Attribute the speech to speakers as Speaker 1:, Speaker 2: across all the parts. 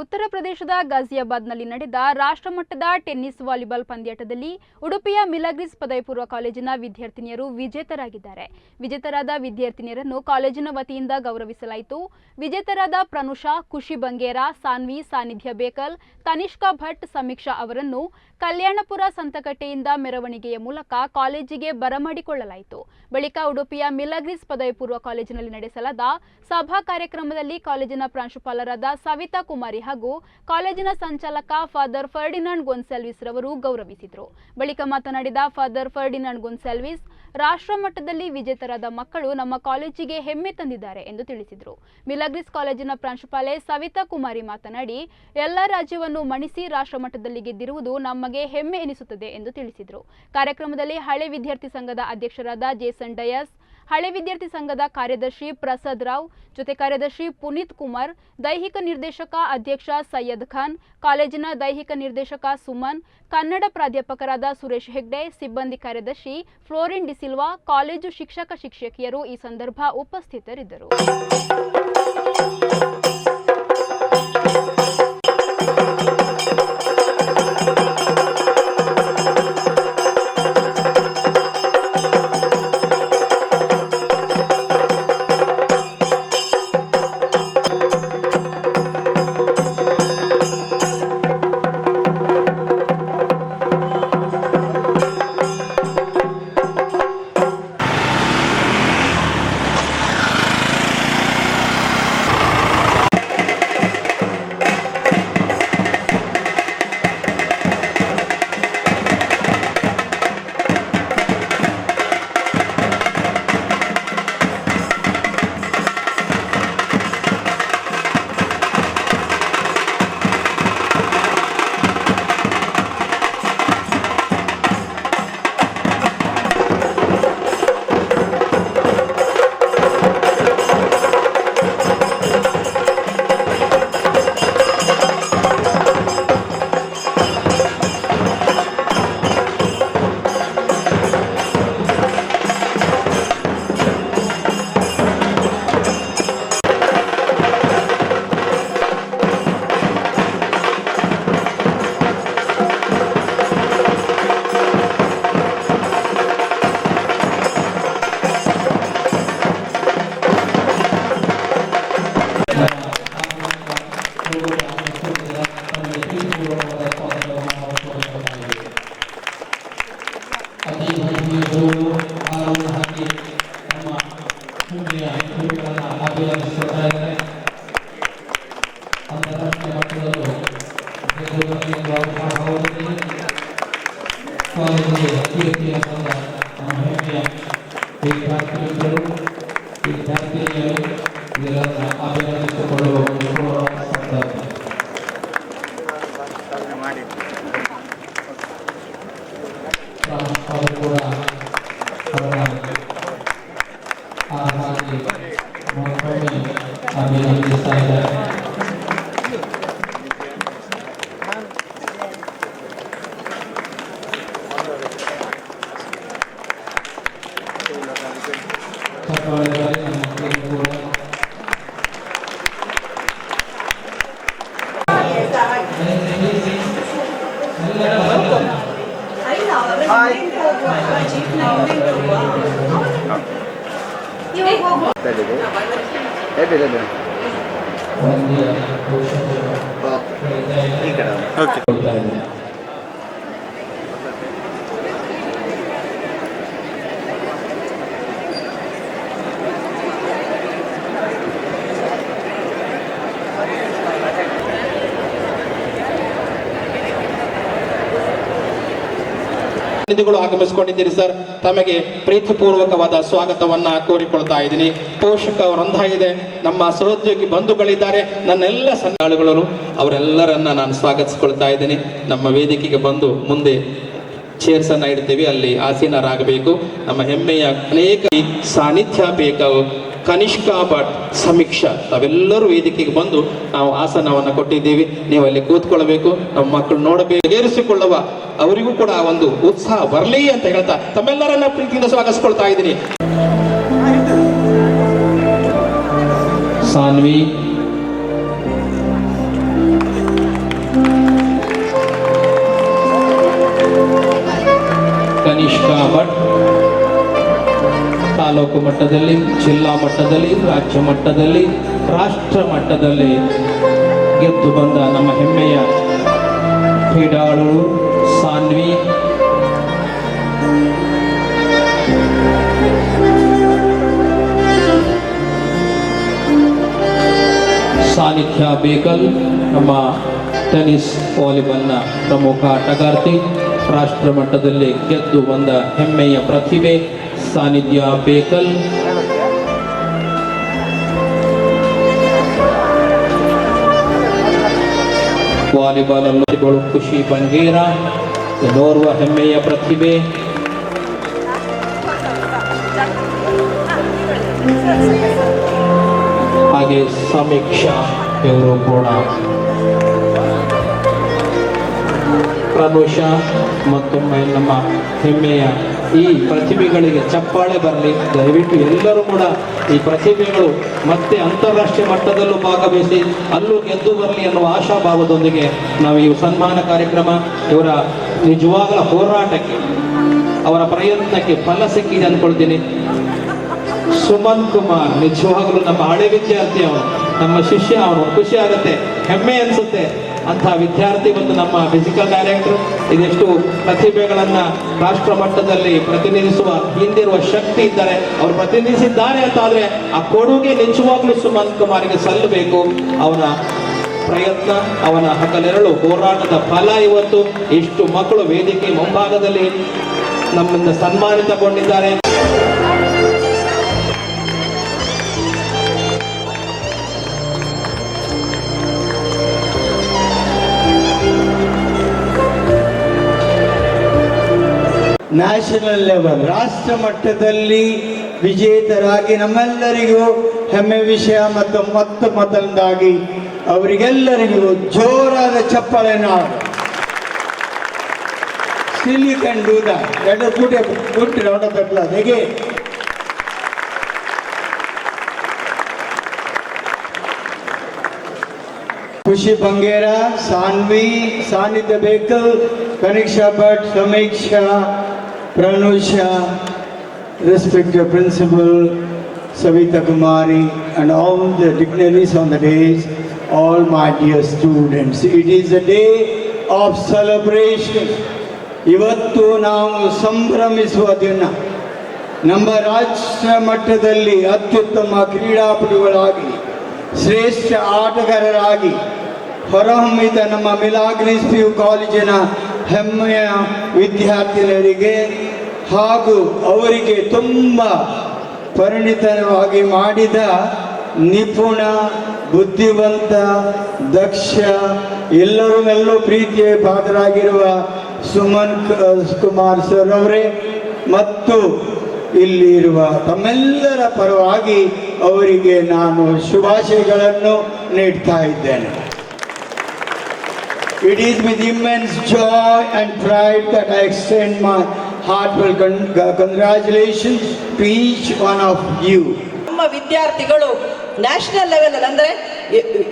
Speaker 1: ಉತ್ತರ ಪ್ರದೇಶದ ಗಾಜಿಯಾಬಾದ್ನಲ್ಲಿ ನಡೆದ ರಾಷ್ಟ್ರಮಟ್ಟದ ಟೆನ್ನಿಸ್ ವಾಲಿಬಾಲ್ ಪಂದ್ಯಾಟದಲ್ಲಿ ಉಡುಪಿಯ ಮಿಲಗ್ರಿಸ್ ಪದವಿ ಪೂರ್ವ ಕಾಲೇಜಿನ ವಿದ್ಯಾರ್ಥಿನಿಯರು ವಿಜೇತರಾಗಿದ್ದಾರೆ. ವಿಜೇತರಾದ ವಿದ್ಯಾರ್ಥಿನಿಯರನ್ನು ಕಾಲೇಜಿನ ವತಿಯಿಂದ ಗೌರವಿಸಲಾಯಿತು. ವಿಜೇತರಾದ ಪ್ರನುಷಾ, ಖುಷಿ ಬಂಗೇರ, ಸಾನ್ವಿ ಸಾನ್ನಿಧ್ಯ ಬೇಕಲ್, ತನಿಷ್ಕಾ ಭಟ್, ಸಮೀಕ್ಷಾ ಅವರನ್ನು ಕಲ್ಯಾಣಪುರ ಸಂತಕಟ್ಟೆಯಿಂದ ಮೆರವಣಿಗೆಯ ಮೂಲಕ ಕಾಲೇಜಿಗೆ ಬರಮಾಡಿಕೊಳ್ಳಲಾಯಿತು. ಬಳಿಕ ಉಡುಪಿಯ ಮಿಲಗ್ರಿಸ್ ಪದವಿ ಪೂರ್ವ ಕಾಲೇಜಿನಲ್ಲಿ ನಡೆಸಲಾದ ಸಭಾ ಕಾರ್ಯಕ್ರಮದಲ್ಲಿ ಕಾಲೇಜಿನ ಪ್ರಾಂಶುಪಾಲರಾದ ಸವಿತಾ ಕುಮಾರಿ ಹಾಗೂ ಕಾಲೇಜಿನ ಸಂಚಾಲಕ ಫಾದರ್ ಫರ್ಡಿನಾಂಡ್ ಗೊನ್ಸಾಲ್ವಿಸ್ ರವರು ಗೌರವಿಸಿದರು. ಬಳಿಕ ಮಾತನಾಡಿದ ಫಾದರ್ ಫರ್ಡಿನಾಂಡ್ ಗೊನ್ಸಾಲ್ವಿಸ್ ರಾಷ್ಟ್ರಮಟ್ಟದಲ್ಲಿ ವಿಜೇತರಾದ ಮಕ್ಕಳು ನಮ್ಮ ಕಾಲೇಜಿಗೆ ಹೆಮ್ಮೆ ತಂದಿದ್ದಾರೆ ಎಂದು ತಿಳಿಸಿದರು. ಮಿಲಗ್ರಿಸ್ ಕಾಲೇಜಿನ ಪ್ರಾಂಶುಪಾಲೆ ಸವಿತಾ ಕುಮಾರಿ ಮಾತನಾಡಿ, ಎಲ್ಲ ರಾಜ್ಯವನ್ನು ಮಣಿಸಿ ರಾಷ್ಟ್ರಮಟ್ಟದಲ್ಲಿ ಗೆದ್ದಿರುವುದು ನಮಗೆ ಹೆಮ್ಮೆ ಎನಿಸುತ್ತದೆ ಎಂದು ತಿಳಿಸಿದರು. ಕಾರ್ಯಕ್ರಮದಲ್ಲಿ ಹಳೆ ವಿದ್ಯಾರ್ಥಿ ಸಂಘದ ಅಧ್ಯಕ್ಷರಾದ ಜೇಸನ್ ಡಯಸ್ ಹಳೆ ವಿದ್ಯಾರ್ಥಿ ಸಂಘದ ಕಾರ್ಯದರ್ಶಿ ಪ್ರಸಾದ್ ರಾವ್, ಜೊತೆ ಕಾರ್ಯದರ್ಶಿ ಪುನೀತ್ ಕುಮಾರ್, ದೈಹಿಕ ನಿರ್ದೇಶಕ ಅಧ್ಯಕ್ಷ ಸೈಯದ್ ಖಾನ್, ಕಾಲೇಜಿನ ದೈಹಿಕ ನಿರ್ದೇಶಕ ಸುಮನ್, ಕನ್ನಡ ಪ್ರಾಧ್ಯಾಪಕರಾದ ಸುರೇಶ್ ಹೆಗ್ಡೆ, ಸಿಬ್ಬಂದಿ ಕಾರ್ಯದರ್ಶಿ ಫ್ಲೋರಿನ್ ಡಿಸಿಲ್ವಾ ಕಾಲೇಜು ಶಿಕ್ಷಕ ಶಿಕ್ಷಕಿಯರು ಈ ಸಂದರ್ಭ ಉಪಸ್ಥಿತರಿದ್ದರು.
Speaker 2: ಅಭಿನಂದಿಸ್ತಾ ಇದ್ದಾರೆ ಚಪ್ಪಾಳೆಗಾರಿ ನಮ್ಮ ಮಕ್ಕಳಿಗೂ ಕೂಡ ಒಂದೇ ಪೋಷಕರು
Speaker 3: ಪ್ರತಿನಿಧಿಗಳು ಆಗಮಿಸಿಕೊಂಡಿದ್ದೀರಿ ಸರ್. ತಮಗೆ ಪ್ರೀತಿಪೂರ್ವಕವಾದ ಸ್ವಾಗತವನ್ನ ಕೋರಿಕೊಳ್ತಾ ಇದ್ದೀನಿ. ಪೋಷಕ ವೃಂದ ಇದೆ. ನಮ್ಮ ಸಹೋದ್ಯೋಗಿ ಬಂಧುಗಳಿದ್ದಾರೆ. ನನ್ನೆಲ್ಲ ಸಂಘಾಳುಗಳು ಅವರೆಲ್ಲರನ್ನ ನಾನು ಸ್ವಾಗತಿಸ್ಕೊಳ್ತಾ ಇದ್ದೀನಿ. ನಮ್ಮ ವೇದಿಕೆಗೆ ಬಂದು ಮುಂದೆ ಚೇರ್ಸ್ ಅನ್ನ ಇಡ್ತೀವಿ, ಅಲ್ಲಿ ಆಸೀನರಾಗಬೇಕು. ನಮ್ಮ ಹೆಮ್ಮೆಯ ಅನೇಕ ಸಾನ್ನಿಧ್ಯ ಬೇಕು. ಕನಿಷ್ಕಾ ಭಟ್ ಸಮೀಕ್ಷಾ. ತಾವೆಲ್ಲರೂ ವೇದಿಕೆಗೆ ಬಂದು ನಾವು ಆಸನವನ್ನು ಕೊಟ್ಟಿದ್ದೀವಿ. ನೀವು ಅಲ್ಲಿ ಕೂತ್ಕೊಳ್ಬೇಕು, ನಮ್ಮ ಮಕ್ಕಳು ನೋಡಬೇಕು ಏರಿಸಿಕೊಳ್ಳುವ ಅವರಿಗೂ ಕೂಡ ಒಂದು ಉತ್ಸಾಹ ಬರಲಿ ಅಂತ ಹೇಳ್ತಾ ತಮ್ಮೆಲ್ಲರನ್ನ ಪ್ರೀತಿಯಿಂದ ಸ್ವಾಗತಿಸ್ಕೊಳ್ತಾ ಇದ್ದೀನಿ.
Speaker 2: ಸಾನ್ವಿ
Speaker 3: ತಾಲೂಕು ಮಟ್ಟದಲ್ಲಿ, ಜಿಲ್ಲಾ ಮಟ್ಟದಲ್ಲಿ, ರಾಜ್ಯ ಮಟ್ಟದಲ್ಲಿ, ರಾಷ್ಟ್ರ ಮಟ್ಟದಲ್ಲಿ ಗೆದ್ದು ಬಂದ ನಮ್ಮ ಹೆಮ್ಮೆಯ ಕ್ರೀಡಾಳು ಸಾನ್ವಿ. ಸಾನಿಧ್ಯ ಬೇಕಲ್ ನಮ್ಮ ಟೆನಿಸ್ ವಾಲಿಬಾಲ್ನ ಪ್ರಮುಖ ಆಟಗಾರ್ತಿ, ರಾಷ್ಟ್ರ ಮಟ್ಟದಲ್ಲಿ ಗೆದ್ದು ಬಂದ ಹೆಮ್ಮೆಯ ಪ್ರತಿಭೆ. ಸಾನಿಧ್ಯ ಬೇಕಲ್. ವಾಲಿಬಾಲ್ ಅಲ್ಲೂ ಖುಷಿ ಬಂಗೇರ. ನೋರ್ವ ಹೆಮ್ಮೆಯ ಪ್ರತಿಭೆ. ಹಾಗೆ ಸಮೀಕ್ಷಾ ಇವರು ಕೂಡ ಪ್ರನುಷ ಮತ್ತೊಮ್ಮೆ ನಮ್ಮ ಹೆಮ್ಮೆಯ ಈ ಪ್ರತಿಭೆಗಳಿಗೆ ಚಪ್ಪಾಳೆ ಬರಲಿ. ದಯವಿಟ್ಟು ಎಲ್ಲರೂ ಕೂಡ ಈ ಪ್ರತಿಭೆಗಳು ಮತ್ತೆ ಅಂತಾರಾಷ್ಟ್ರೀಯ ಮಟ್ಟದಲ್ಲೂ ಭಾಗವಹಿಸಿ ಅಲ್ಲೂ ಗೆದ್ದು ಬರಲಿ ಅನ್ನುವ ಆಶಾಭಾವದೊಂದಿಗೆ ನಾವು ಈ ಸನ್ಮಾನ ಕಾರ್ಯಕ್ರಮ ಇವರ ನಿಜವಾಗಲ ಹೋರಾಟಕ್ಕೆ, ಅವರ ಪ್ರಯತ್ನಕ್ಕೆ ಫಲ ಸಿಕ್ಕಿದೆ ಅಂದ್ಕೊಳ್ತೀನಿ. ಸುಮನ್ ಕುಮಾರ್, ನಿಜವಾಗಲೂ ನಮ್ಮ ಹಳೆ ವಿದ್ಯಾರ್ಥಿ ಅವನು, ನಮ್ಮ ಶಿಷ್ಯ ಅವನು, ಖುಷಿ ಆಗುತ್ತೆ, ಹೆಮ್ಮೆ ಅನ್ಸುತ್ತೆ. ಅಂತಹ ವಿದ್ಯಾರ್ಥಿ ಮತ್ತು ನಮ್ಮ ಫಿಸಿಕಲ್ ಡೈರೆಕ್ಟರ್ ಇದೆಷ್ಟು ಪ್ರತಿಭೆಗಳನ್ನು ರಾಷ್ಟ್ರ ಮಟ್ಟದಲ್ಲಿ ಪ್ರತಿನಿಧಿಸುವ, ಹಿಂದಿರುವ ಶಕ್ತಿ ಇದ್ದಾರೆ ಅವರು ಪ್ರತಿನಿಧಿಸಿದ್ದಾರೆ ಅಂತಾದರೆ ಆ ಕೊಡುಗೆ ನಿಜವಾಗ್ಲೂ ಸುಮಂತ್ ಕುಮಾರ್ಗೆ ಸಲ್ಲಬೇಕು. ಅವನ ಪ್ರಯತ್ನ, ಅವನ ಹಗಲೆರಳು ಹೋರಾಟದ ಫಲ ಇವತ್ತು ಇಷ್ಟು ಮಕ್ಕಳು ವೇದಿಕೆ ಮುಂಭಾಗದಲ್ಲಿ ನಮ್ಮಿಂದ ಸನ್ಮಾನಿತಗೊಂಡಿದ್ದಾರೆ.
Speaker 4: ನ್ಯಾಷನಲ್ ಲೆವೆಲ್ ರಾಷ್ಟ್ರ ಮಟ್ಟದಲ್ಲಿ ವಿಜೇತರಾಗಿ ನಮ್ಮೆಲ್ಲರಿಗೂ ಹೆಮ್ಮೆ ವಿಷಯ ಮತ್ತು ಮತ್ತು ಮೊದಲದಾಗಿ ಅವರಿಗೆಲ್ಲರಿಗೂ ಜೋರಾದ ಚಪ್ಪಳೆ still you can that again Khushi Bangera, Saanvi, ಸಾನ್ನಿಧ್ಯ ಬೇಕಲ್ ಕನಿಕ್ಷಾ ಭಟ್, ಸಮೀಕ್ಷಾ ಪ್ರಣುಷಾ respected principal Savita Kumari and all the dignitaries on the days, all my dear students. It is a day of celebration. ಇವತ್ತು ನಾವು ಸಂಭ್ರಮಿಸುವ ದಿನ ನಮ್ಮ ರಾಷ್ಟ್ರ ಮಟ್ಟದಲ್ಲಿ ಅತ್ಯುತ್ತಮ ಕ್ರೀಡಾಪಟುಗಳಾಗಿ ಶ್ರೇಷ್ಠ ಆಟಗಾರರಾಗಿ ಹೊರಹೊಮ್ಮಿದ ನಮ್ಮ ಮಿಲಾಗ್ನಿಸ್ ಪಿ ಯು ಕಾಲೇಜಿನ ಹೆಮ್ಮೆಯ ವಿದ್ಯಾರ್ಥಿನಿಯರಿಗೆ ಹಾಗೂ ಅವರಿಗೆ ತುಂಬ ಪರಿಣಿತವಾಗಿ ಮಾಡಿದ ನಿಪುಣ, ಬುದ್ಧಿವಂತ, ದಕ್ಷ ಎಲ್ಲರೂ ಪ್ರೀತಿಯ ಪಾತ್ರರಾಗಿರುವ ಸುಮನ್ ಕುಮಾರ್ ಸರ್ ಅವರೇ ಮತ್ತು ಇಲ್ಲಿ ಇರುವ ತಮ್ಮೆಲ್ಲರ ಪರವಾಗಿ ಅವರಿಗೆ ನಾನು ಶುಭಾಶಯಗಳನ್ನು ನೀಡ್ತಾ ಇದ್ದೇನೆ. It is with immense joy and pride that I extend my heartfelt con- congratulations to each one of you.
Speaker 5: ನಮ್ಮ ವಿದ್ಯಾರ್ಥಿಗಳು ನ್ಯಾಷನಲ್ ಲೆವೆಲ್ ಅಂದ್ರೆ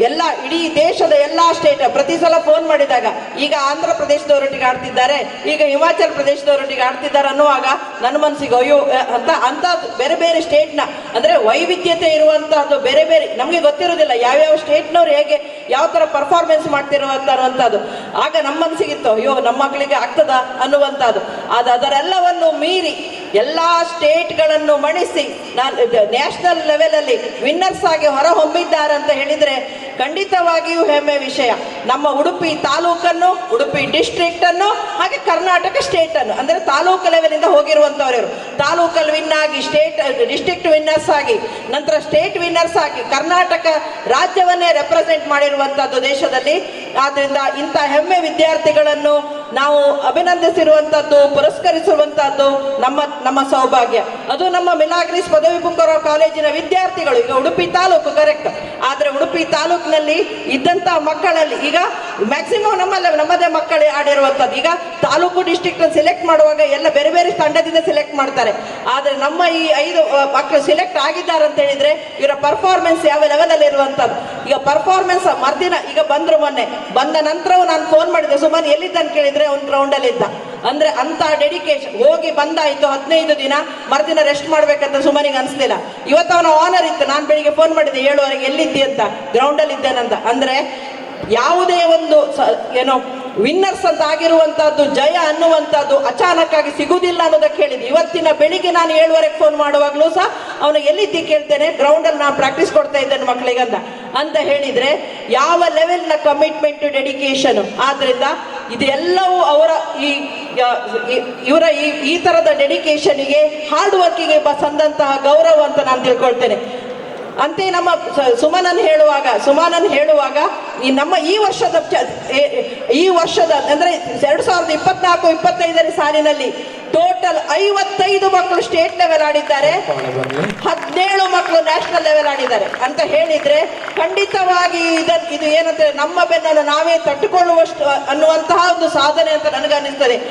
Speaker 5: ಎಲ್ಲ, ಇಡೀ ದೇಶದ ಎಲ್ಲ ಸ್ಟೇಟ್ ಪ್ರತಿ ಸಲ ಫೋನ್ ಮಾಡಿದಾಗ, ಈಗ ಆಂಧ್ರ ಪ್ರದೇಶದವರೊಟ್ಟಿಗೆ ಆಡ್ತಿದ್ದಾರೆ, ಈಗ ಹಿಮಾಚಲ ಪ್ರದೇಶದವರೊಟ್ಟಿಗೆ ಆಡ್ತಿದ್ದಾರೆ ಅನ್ನುವಾಗ ನನ್ನ ಮನಸ್ಸಿಗೆ ಅಯ್ಯೋ ಅಂತ ಅಂತ ಬೇರೆ ಬೇರೆ ಸ್ಟೇಟ್ನ ಅಂದ್ರೆ ವೈವಿಧ್ಯತೆ ಇರುವಂತಹದ್ದು ಬೇರೆ ಬೇರೆ, ನಮಗೆ ಗೊತ್ತಿರೋದಿಲ್ಲ ಯಾವ್ಯಾವ ಸ್ಟೇಟ್ನವ್ರು ಹೇಗೆ, ಯಾವ ತರ ಪರ್ಫಾರ್ಮೆನ್ಸ್ ಮಾಡ್ತಿರುವಂತ ಅನ್ನುವಂಥದ್ದು. ಆಗ ನಮ್ಮ ಮನಸ್ಸಿಗಿತ್ತು ಅಯ್ಯೋ, ನಮ್ಮ ಮಕ್ಕಳಿಗೆ ಆಗ್ತದ ಅನ್ನುವಂಥದ್ದು. ಅದು ಅದರೆಲ್ಲವನ್ನು ಮೀರಿ ಎಲ್ಲ ಸ್ಟೇಟ್ಗಳನ್ನು ಮಣಿಸಿ ನಾನು ನ್ಯಾಷನಲ್ ಲೆವೆಲಲ್ಲಿ ವಿನ್ನರ್ಸ್ ಆಗಿ ಹೊರಹೊಮ್ಮಿದ್ದಾರೆ ಅಂತ ಹೇಳಿದ್ರೆ ಖಂಡಿತವಾಗಿಯೂ ಹೆಮ್ಮೆ ವಿಷಯ. ನಮ್ಮ ಉಡುಪಿ ತಾಲೂಕನ್ನು, ಉಡುಪಿ ಡಿಸ್ಟ್ರಿಕ್ಟನ್ನು, ಹಾಗೆ ಕರ್ನಾಟಕ ಸ್ಟೇಟನ್ನು, ಅಂದರೆ ತಾಲೂಕು ಲೆವೆಲಿಂದ ಹೋಗಿರುವಂತವರು ಇವರು. ತಾಲೂಕಲ್ಲಿ ವಿನ್ ಆಗಿ, ಸ್ಟೇಟ್, ಡಿಸ್ಟ್ರಿಕ್ಟ್ ವಿನ್ನರ್ಸ್ ಆಗಿ, ನಂತರ ಸ್ಟೇಟ್ ವಿನ್ನರ್ಸ್ ಆಗಿ ಕರ್ನಾಟಕ ರಾಜ್ಯವನ್ನೇ ರೆಪ್ರೆಸೆಂಟ್ ಮಾಡಿರುವಂಥದ್ದು ದೇಶದಲ್ಲಿ. ಆದ್ದರಿಂದ ಇಂಥ ಹೆಮ್ಮೆ ವಿದ್ಯಾರ್ಥಿಗಳನ್ನು ನಾವು ಅಭಿನಂದಿಸಿರುವಂತದ್ದು ಪುರಸ್ಕರಿಸುವಂತದ್ದು ನಮ್ಮ ನಮ್ಮ ಸೌಭಾಗ್ಯ. ಅದು ನಮ್ಮ ಮಿಲಾಗ್ರಿಸ್ ಪದವಿ ಪೂರ್ವ ಕಾಲೇಜಿನ ವಿದ್ಯಾರ್ಥಿಗಳು, ಈಗ ಉಡುಪಿ ತಾಲೂಕು ಕರೆಕ್ಟ್ ಉಡುಪಿ ತಾಲೂಕಿನಲ್ಲಿ ಇದ್ದಂತ ಮಕ್ಕಳಲ್ಲಿ, ಈಗ ಮ್ಯಾಕ್ಸಿಮಮ್ ನಮ್ಮಲ್ಲ ನಮ್ಮದೇ ಮಕ್ಕಳೇ ಆಡಿರುವಂಥದ್ದು. ಈಗ ತಾಲೂಕು ಡಿಸ್ಟ್ರಿಕ್ಟ್ ಸೆಲೆಕ್ಟ್ ಮಾಡುವಾಗ ಎಲ್ಲ ಬೇರೆ ಬೇರೆ ತಂಡದಿಂದ ಸೆಲೆಕ್ಟ್ ಮಾಡ್ತಾರೆ. ಆದ್ರೆ ನಮ್ಮ ಈ ಐದು ಮಕ್ಕಳು ಸೆಲೆಕ್ಟ್ ಆಗಿದ್ದಾರೆ ಅಂತ ಹೇಳಿದ್ರೆ ಇವರ ಪರ್ಫಾರ್ಮೆನ್ಸ್ ಯಾವ ಲೆವೆಲಲ್ಲಿ ಇರುವಂಥದ್ದು? ಈಗ ಪರ್ಫಾರ್ಮೆನ್ಸ್ ಮರ್ದಿನ ಈಗ ಬಂದ್ರು ಮೊನ್ನೆ. ಬಂದ ನಂತರವೂ ನಾನು ಫೋನ್ ಮಾಡಿದೆ ಸುಮಾರು ಅಂತ ಕೇಳಿದ್ರೆ ಅವ್ನು ಗ್ರೌಂಡ್ ಅಲ್ಲಿ ಇದ್ದ ಅಂದ್ರೆ ಅಂತ ಡೆಡಿಕೇಶನ್ ಹೋಗಿ ಬಂದಾಯ್ತು ಹದಿನೈದು ದಿನ, ಮರುದಿನ ರೆಸ್ಟ್ ಮಾಡ್ಬೇಕಂತ ಸುಮನಿಗೆ ಅನ್ಸ್ಲಿಲ್ಲ ಇವತ್ತು ಅವನ ಆನರ್ ಇತ್ತು. ನಾನು ಬೆಳಿಗ್ಗೆ ಫೋನ್ ಮಾಡಿದೆ ಏಳುವರೆಗೆ ಎಲ್ಲಿದ್ದಿ ಅಂತ? ಗ್ರೌಂಡಲ್ಲಿ ಇದ್ದೇನಂತ ಅಂದ್ರೆ ಯಾವುದೇ ಒಂದು ಏನೋ ವಿನ್ನರ್ಸ್ ಅಂತ ಆಗಿರುವಂತಹದ್ದು, ಜಯ ಅನ್ನುವಂಥದ್ದು ಅಚಾನಕ್ ಆಗಿ ಸಿಗುವುದಿಲ್ಲ ಅನ್ನೋದಕ್ಕೆ ಹೇಳಿದೆ ಇವತ್ತಿನ ಬೆಳಿಗ್ಗೆ ನಾನು ಏಳುವರೆಗೆ ಫೋನ್ ಮಾಡುವಾಗಲೂ ಸಹ ಅವನು ಎಲ್ಲಿದ್ದಿ ಕೇಳ್ತೇನೆ ಗ್ರೌಂಡ್ ಅಲ್ಲಿ ನಾನು ಪ್ರಾಕ್ಟೀಸ್ ಕೊಡ್ತಾ ಇದ್ದೇನೆ ಮಕ್ಕಳಿಗಂತ ಅಂತ. ಹೇಳಿದ್ರೆ ಯಾವ ಲೆವೆಲ್ನ ಕಮಿಟ್ಮೆಂಟ್ ಡೆಡಿಕೇಶನ್ ಆದ್ರಿಂದ ಇದೆಲ್ಲವೂ ಅವರ ಈ- ಇವರ ಈ ಈ ತರದ ಡೆಡಿಕೇಶನ್ಗೆ ಹಾರ್ಡ್ ವರ್ಕಿಗೆ ಸಂದಂತಹ ಗೌರವ ಅಂತ ನಾನು ತಿಳ್ಕೊಳ್ತೇನೆ. ಅಂತೆ ನಮ್ಮ ಸುಮನನ್ ಹೇಳುವಾಗ ಸುಮನನ್ ಹೇಳುವಾಗ, ಈ ನಮ್ಮ ಈ ವರ್ಷದ ಈ ವರ್ಷದ, ಅಂದ್ರೆ ಎರಡ್ ಸಾವಿರದ ಇಪ್ಪತ್ನಾಲ್ಕು, ಇಪ್ಪತ್ತೈದನೇ ಸಾಲಿನಲ್ಲಿ ಟೋಟಲ್ ಐವತ್ತೈದು ಮಕ್ಕಳು ಸ್ಟೇಟ್ ಲೆವೆಲ್ ಆಡಿದ್ದಾರೆ. ಹದಿನೇಳು ಮಕ್ಕಳು ನ್ಯಾಷನಲ್ ಲೆವೆಲ್ ಆಡಿದ್ದಾರೆ. ಅಂತ ಹೇಳಿದ್ರೆ, ಖಂಡಿತವಾಗಿ ಇದಕ್ಕೆ ಇದು ಏನಂತ ನಮ್ಮ ಬೆನ್ನನ್ನು ನಾವೇ ತಟ್ಟುಕೊಳ್ಳುವಷ್ಟು ಅನ್ನುವಂತಹ ಒಂದು ಸಾಧನೆ ಅಂತ ನನಗನ್ನಿಸ್ತದೆ.